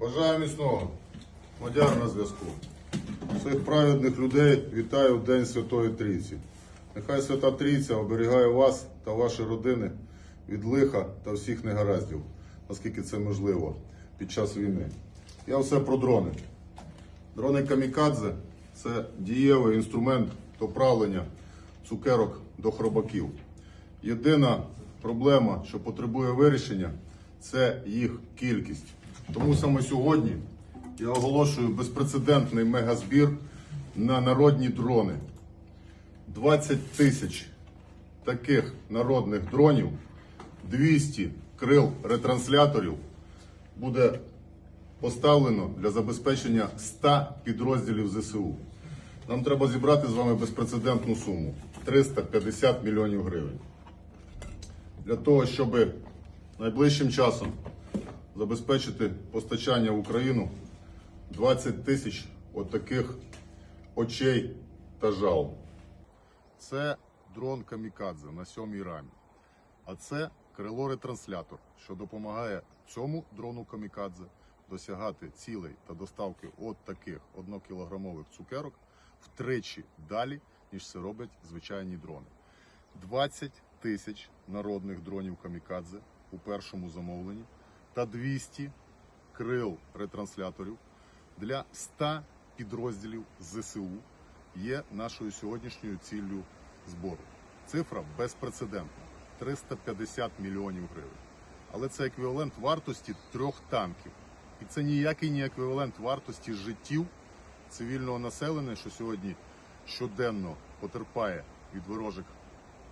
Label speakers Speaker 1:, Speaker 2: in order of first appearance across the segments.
Speaker 1: Бажаю міцного. Мадяр на зв'язку. Всіх праведних людей вітаю в День Святої Трійці. Нехай Свята Трійця оберігає вас та ваші родини від лиха та всіх негараздів, наскільки це можливо під час війни. Я все про дрони. Дрони Камікадзе це дієвий інструмент доправлення цукерок до хробаків. Єдина проблема, що потребує вирішення, це їх кількість. Тому саме сьогодні я оголошую безпрецедентний мегазбір на народні дрони. 20 тисяч таких народних дронів, 200 крил ретрансляторів буде поставлено для забезпечення 100 підрозділів ЗСУ. Нам треба зібрати з вами безпрецедентну суму 350 мільйонів гривень. Для того, щоб найближчим часом забезпечити постачання в Україну 20 тисяч отаких очей та жал. Це дрон Камікадзе на сьомій рамі. А це крило-ретранслятор, що допомагає цьому дрону Камікадзе досягати цілей та доставки от таких однокілограмових цукерок втричі далі, ніж це роблять звичайні дрони. 20 тисяч народних дронів Камікадзе у першому замовленні та 200 крил ретрансляторів для 100 підрозділів ЗСУ є нашою сьогоднішньою ціллю збору. Цифра безпрецедентна 350 мільйонів гривень. Але це еквівалент вартості трьох танків. І це ніякий не еквівалент вартості життів цивільного населення, що сьогодні щоденно потерпає від ворожих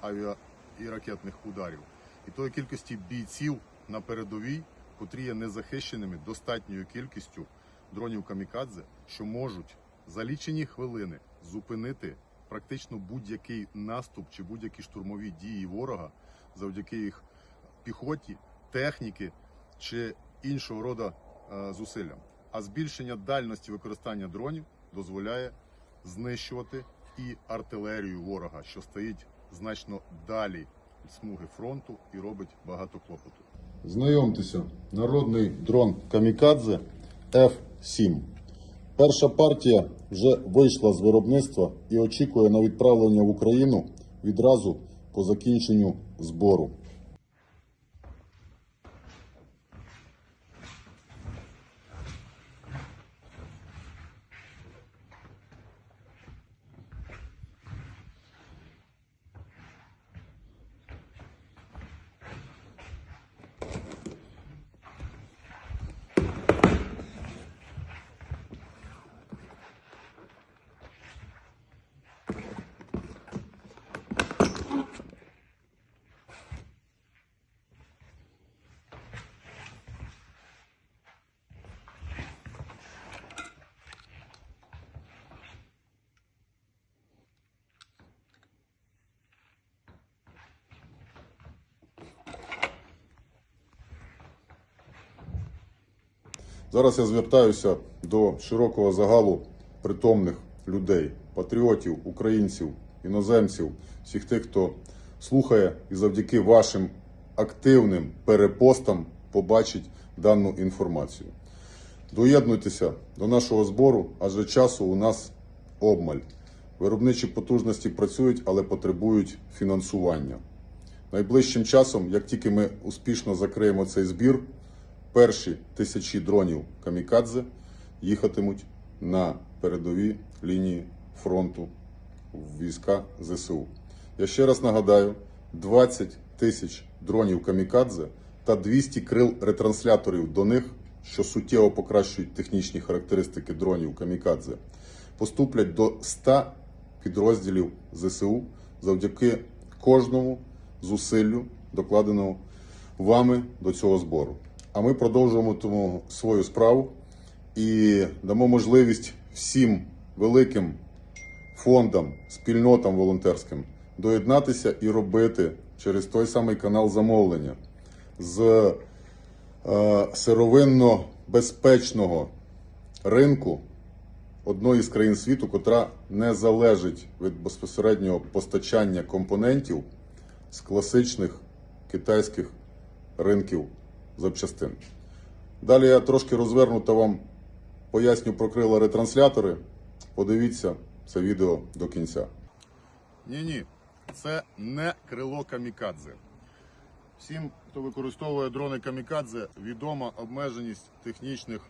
Speaker 1: авіа і ракетних ударів, і тої кількості бійців на передовій, котрі є незахищеними достатньою кількістю дронів камікадзе, що можуть за лічені хвилини зупинити практично будь-який наступ чи будь-які штурмові дії ворога завдяки їх піхоті, техніки чи іншого роду е, зусиллям. А збільшення дальності використання дронів дозволяє знищувати і артилерію ворога, що стоїть значно далі від смуги фронту і робить багато клопоту. Знайомтеся, народний дрон Камікадзе F7. Перша партія вже вийшла з виробництва і очікує на відправлення в Україну відразу по закінченню збору. Зараз я звертаюся до широкого загалу притомних людей, патріотів, українців, іноземців, всіх тих, хто слухає і завдяки вашим активним перепостам побачить дану інформацію. Доєднуйтеся до нашого збору, адже часу у нас обмаль. Виробничі потужності працюють, але потребують фінансування. Найближчим часом, як тільки ми успішно закриємо цей збір, перші тисячі дронів Камікадзе їхатимуть на передові лінії фронту війська ЗСУ. Я ще раз нагадаю: 20 тисяч дронів Камікадзе та 200 крил ретрансляторів до них, що суттєво покращують технічні характеристики дронів Камікадзе, поступлять до 100 підрозділів ЗСУ завдяки кожному зусиллю, докладеному вами до цього збору. А ми продовжуємо тому свою справу і дамо можливість всім великим фондам, спільнотам волонтерським доєднатися і робити через той самий канал замовлення з е, сировинно безпечного ринку одної з країн світу, котра не залежить від безпосереднього постачання компонентів з класичних китайських ринків запчастин. Далі я трошки розвернуто вам поясню про крила ретранслятори. Подивіться це відео до кінця. Ні, ні, це не крило камікадзе. Всім, хто використовує дрони камікадзе, відома обмеженість технічних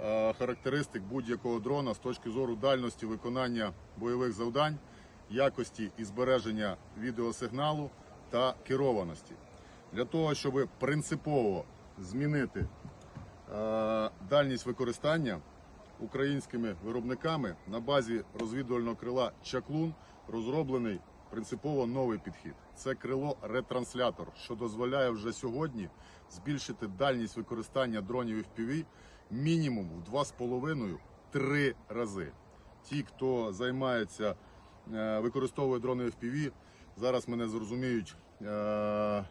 Speaker 1: е, характеристик будь-якого дрона з точки зору дальності виконання бойових завдань, якості і збереження відеосигналу та керованості. Для того, щоб принципово змінити е, дальність використання українськими виробниками на базі розвідувального крила Чаклун розроблений принципово новий підхід. Це крило ретранслятор, що дозволяє вже сьогодні збільшити дальність використання дронів FPV мінімум в 2,5-3 рази. Ті, хто займається, е, використовує дрони FPV, зараз мене зрозуміють е,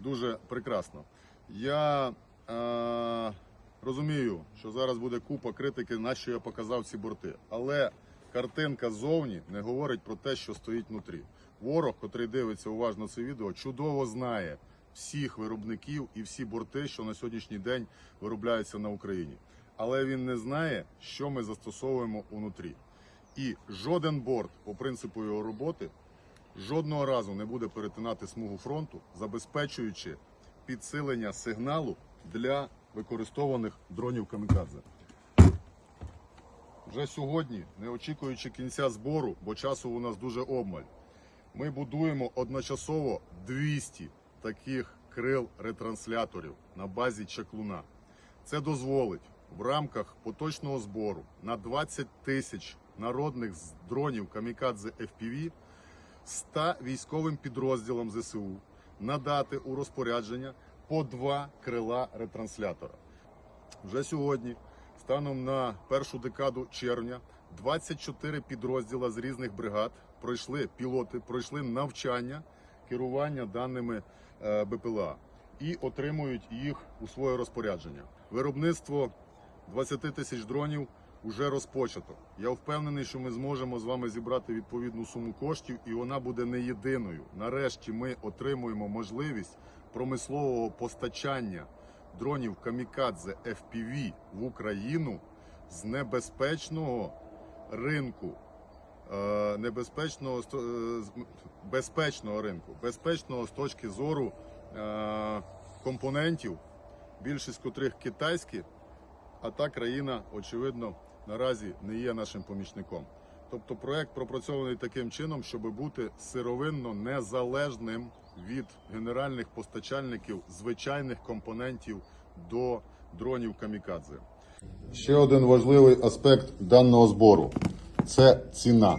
Speaker 1: дуже прекрасно. Я е, розумію, що зараз буде купа критики, на що я показав ці борти. Але картинка ззовні не говорить про те, що стоїть внутрі. Ворог, котрий дивиться уважно це відео, чудово знає всіх виробників і всі борти, що на сьогоднішній день виробляються на Україні. Але він не знає, що ми застосовуємо унутрі. І жоден борт, по принципу його роботи, жодного разу не буде перетинати смугу фронту, забезпечуючи підсилення сигналу для використованих дронів камікадзе. Вже сьогодні, не очікуючи кінця збору, бо часу у нас дуже обмаль, ми будуємо одночасово 200 таких крил ретрансляторів на базі чаклуна. Це дозволить в рамках поточного збору на 20 тисяч народних дронів камікадзе FPV 100 військовим підрозділам ЗСУ надати у розпорядження по два крила ретранслятора. Вже сьогодні, станом на першу декаду червня, 24 підрозділа з різних бригад пройшли пілоти, пройшли навчання керування даними е, БПЛА і отримують їх у своє розпорядження. Виробництво 20 тисяч дронів вже розпочато. Я впевнений, що ми зможемо з вами зібрати відповідну суму коштів, і вона буде не єдиною. Нарешті ми отримуємо можливість промислового постачання дронів Камікадзе FPV в Україну з небезпечного ринку. е, Небезпечного е, безпечного ринку, безпечного з точки зору е, компонентів, більшість котрих китайські, а та країна, очевидно, наразі не є нашим помічником. Тобто проект пропрацьований таким чином, щоб бути сировинно незалежним від генеральних постачальників звичайних компонентів до дронів камікадзе. Ще один важливий аспект даного збору це ціна.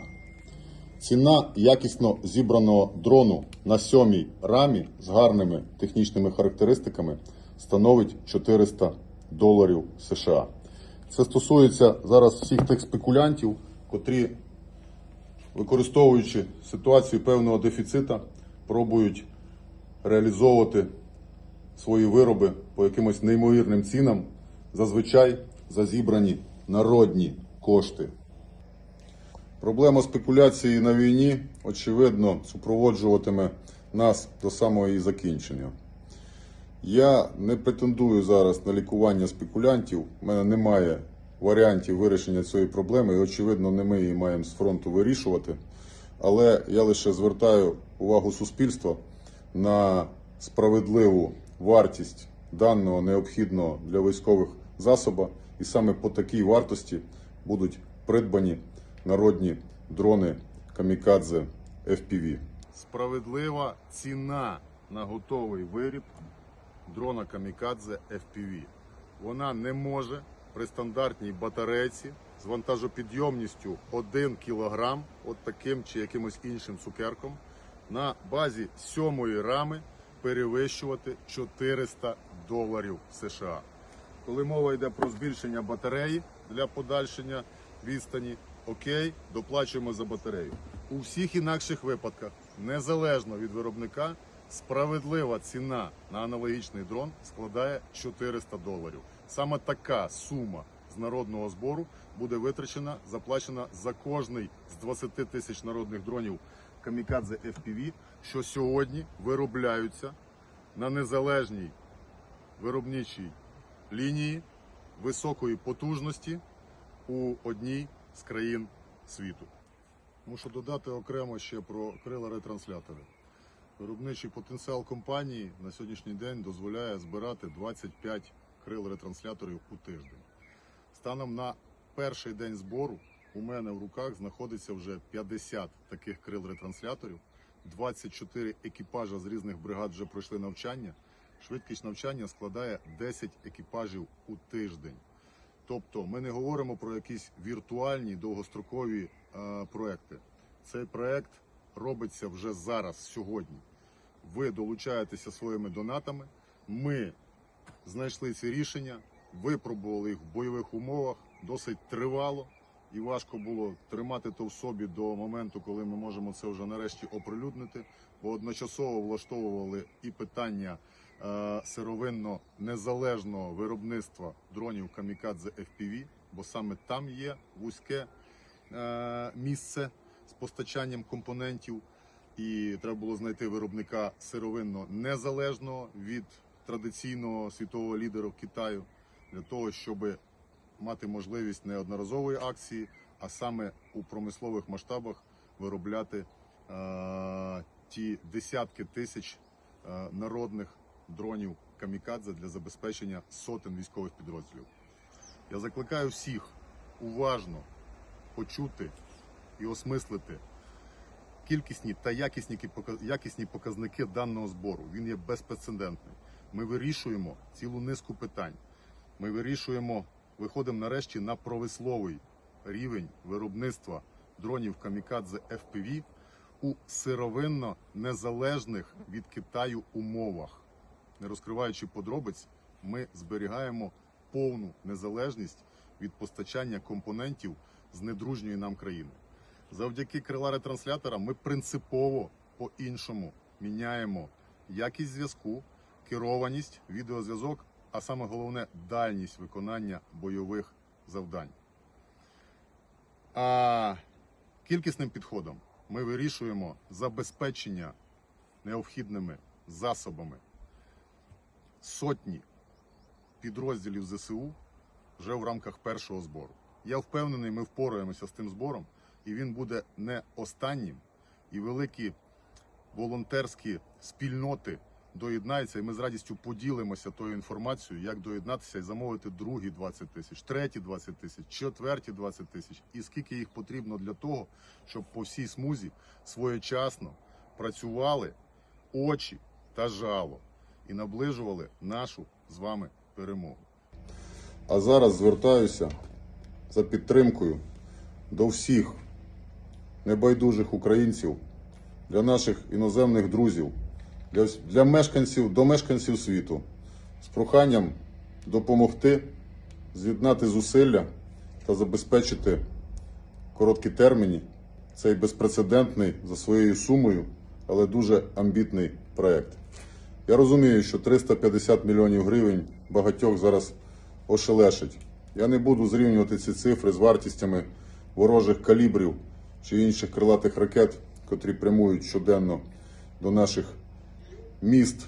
Speaker 1: Ціна якісно зібраного дрону на сьомій рамі з гарними технічними характеристиками становить 400 доларів США. Це стосується зараз всіх тих спекулянтів, котрі, використовуючи ситуацію певного дефіцита, пробують реалізовувати свої вироби по якимось неймовірним цінам, зазвичай за зібрані народні кошти. Проблема спекуляції на війні, очевидно, супроводжуватиме нас до самого її закінчення. Я не претендую зараз на лікування спекулянтів. У мене немає варіантів вирішення цієї проблеми, і, очевидно, не ми її маємо з фронту вирішувати. Але я лише звертаю увагу суспільства на справедливу вартість даного необхідного для військових засоба, і саме по такій вартості будуть придбані народні дрони Камікадзе FPV. Справедлива ціна на готовий виріб дрона Камікадзе FPV. Вона не може при стандартній батарейці з вантажопідйомністю 1 кг, от таким чи якимось іншим цукерком, на базі сьомої рами перевищувати 400 доларів США. Коли мова йде про збільшення батареї для подальшення відстані, окей, доплачуємо за батарею. У всіх інакших випадках, незалежно від виробника, справедлива ціна на аналогічний дрон складає 400 доларів. Саме така сума з народного збору буде витрачена, заплачена за кожний з 20 тисяч народних дронів Камікадзе FPV, що сьогодні виробляються на незалежній виробничій лінії високої потужності у одній з країн світу. Мушу додати окремо ще про крила ретранслятори. Виробничий потенціал компанії на сьогоднішній день дозволяє збирати 25 крил ретрансляторів у тиждень. Станом на перший день збору у мене в руках знаходиться вже 50 таких крил ретрансляторів, 24 екіпажа з різних бригад вже пройшли навчання. Швидкість навчання складає 10 екіпажів у тиждень. Тобто ми не говоримо про якісь віртуальні довгострокові е, проекти. Цей проект робиться вже зараз, сьогодні. Ви долучаєтеся своїми донатами. Ми знайшли ці рішення, випробували їх в бойових умовах досить тривало і важко було тримати то в собі до моменту, коли ми можемо це вже нарешті оприлюднити, бо одночасово влаштовували і питання е, сировинно незалежного виробництва дронів Камікадзе FPV, бо саме там є вузьке е, місце з постачанням компонентів. І треба було знайти виробника сировинно незалежного від традиційного світового лідера Китаю для того, щоб мати можливість не одноразової акції, а саме у промислових масштабах виробляти е, ті десятки тисяч е, народних дронів камікадзе для забезпечення сотень військових підрозділів. Я закликаю всіх уважно почути і осмислити кількісні та якісні, пока- показники даного збору. Він є безпрецедентний. Ми вирішуємо цілу низку питань. Ми вирішуємо, виходимо нарешті на провисловий рівень виробництва дронів Камікадзе FPV у сировинно незалежних від Китаю умовах. Не розкриваючи подробиць, ми зберігаємо повну незалежність від постачання компонентів з недружньої нам країни. Завдяки крила ретранслятора ми принципово по-іншому міняємо якість зв'язку, керованість, відеозв'язок, а саме головне дальність виконання бойових завдань. А кількісним підходом ми вирішуємо забезпечення необхідними засобами сотні підрозділів ЗСУ вже в рамках першого збору. Я впевнений, ми впораємося з тим збором, і він буде не останнім. І великі волонтерські спільноти доєднаються, і ми з радістю поділимося тою інформацією, як доєднатися і замовити другі 20 тисяч, треті 20 тисяч, четверті 20 тисяч, і скільки їх потрібно для того, щоб по всій смузі своєчасно працювали очі та жало і наближували нашу з вами перемогу. А зараз звертаюся за підтримкою до всіх небайдужих українців, для наших іноземних друзів, для, для мешканців, до мешканців світу з проханням допомогти з'єднати зусилля та забезпечити короткі терміні цей безпрецедентний за своєю сумою, але дуже амбітний проект. Я розумію, що 350 мільйонів гривень багатьох зараз ошелешить. Я не буду зрівнювати ці цифри з вартістями ворожих калібрів чи інших крилатих ракет, котрі прямують щоденно до наших міст,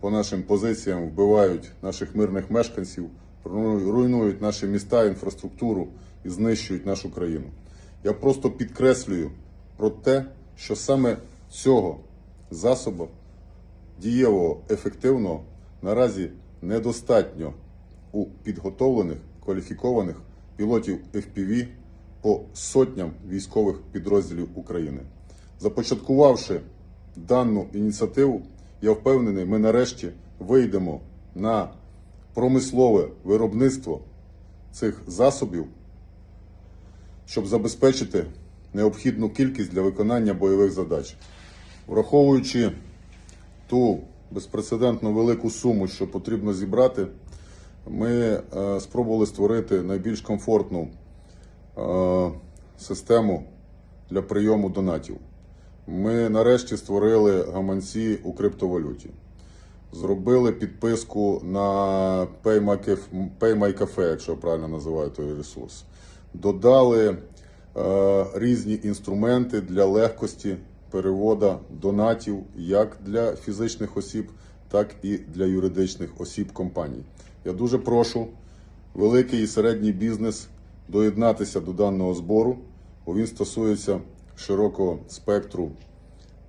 Speaker 1: по нашим позиціям вбивають наших мирних мешканців, руйнують наші міста, інфраструктуру і знищують нашу країну. Я просто підкреслюю про те, що саме цього засобу дієвого, ефективного наразі недостатньо у підготовлених, кваліфікованих пілотів FPV по сотням військових підрозділів України. Започаткувавши дану ініціативу, я впевнений, ми нарешті вийдемо на промислове виробництво цих засобів, щоб забезпечити необхідну кількість для виконання бойових задач. Враховуючи ту безпрецедентно велику суму, що потрібно зібрати, ми е, спробували створити найбільш комфортну систему для прийому донатів. Ми нарешті створили гаманці у криптовалюті. Зробили підписку на PayMyCafe, якщо я правильно називаю той ресурс. Додали е, різні інструменти для легкості переводу донатів як для фізичних осіб, так і для юридичних осіб компаній. Я дуже прошу великий і середній бізнес доєднатися до даного збору, бо він стосується широкого спектру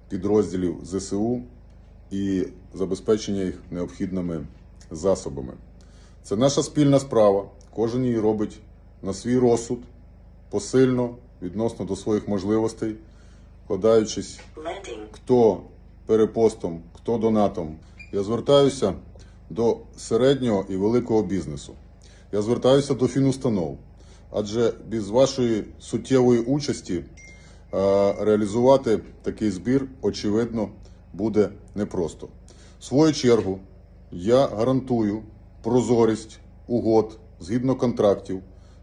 Speaker 1: підрозділів ЗСУ і забезпечення їх необхідними засобами. Це наша спільна справа. Кожен її робить на свій розсуд, посильно, відносно до своїх можливостей, вкладаючись хто перепостом, хто донатом. Я звертаюся до середнього і великого бізнесу. Я звертаюся до фінустанов, адже без вашої суттєвої участі е, реалізувати такий збір, очевидно, буде непросто. В свою чергу, я гарантую прозорість угод згідно контрактів,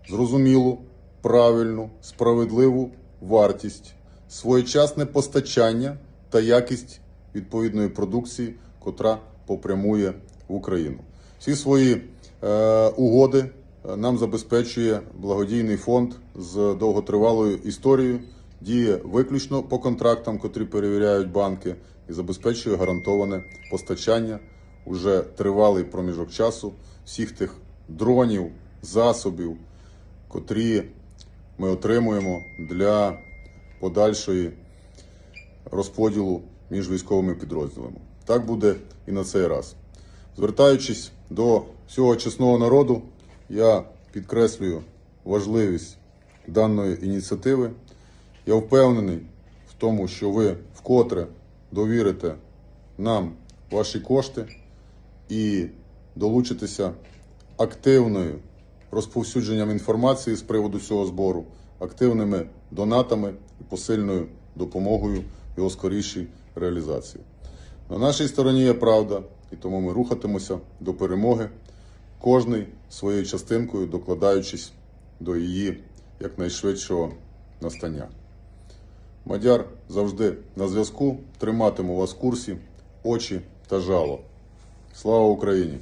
Speaker 1: зрозумілу, правильну, справедливу вартість, своєчасне постачання та якість відповідної продукції, котра попрямує в Україну. Всі свої е, угоди нам забезпечує благодійний фонд з довготривалою історією, діє виключно по контрактам, котрі перевіряють банки, і забезпечує гарантоване постачання уже тривалий проміжок часу всіх тих дронів, засобів, котрі ми отримуємо для подальшої розподілу між військовими підрозділами. Так буде і на цей раз. Звертаючись до всього чесного народу, я підкреслюю важливість даної ініціативи. Я впевнений в тому, що ви вкотре довірите нам ваші кошти і долучитеся активною розповсюдженням інформації з приводу цього збору, активними донатами і посильною допомогою його скорішій реалізації. На нашій стороні є правда, і тому ми рухатимося до перемоги, кожний своєю частинкою докладаючись до її якнайшвидшого настання. Мадяр завжди на зв'язку, триматиму вас в курсі, очі та жало. Слава Україні!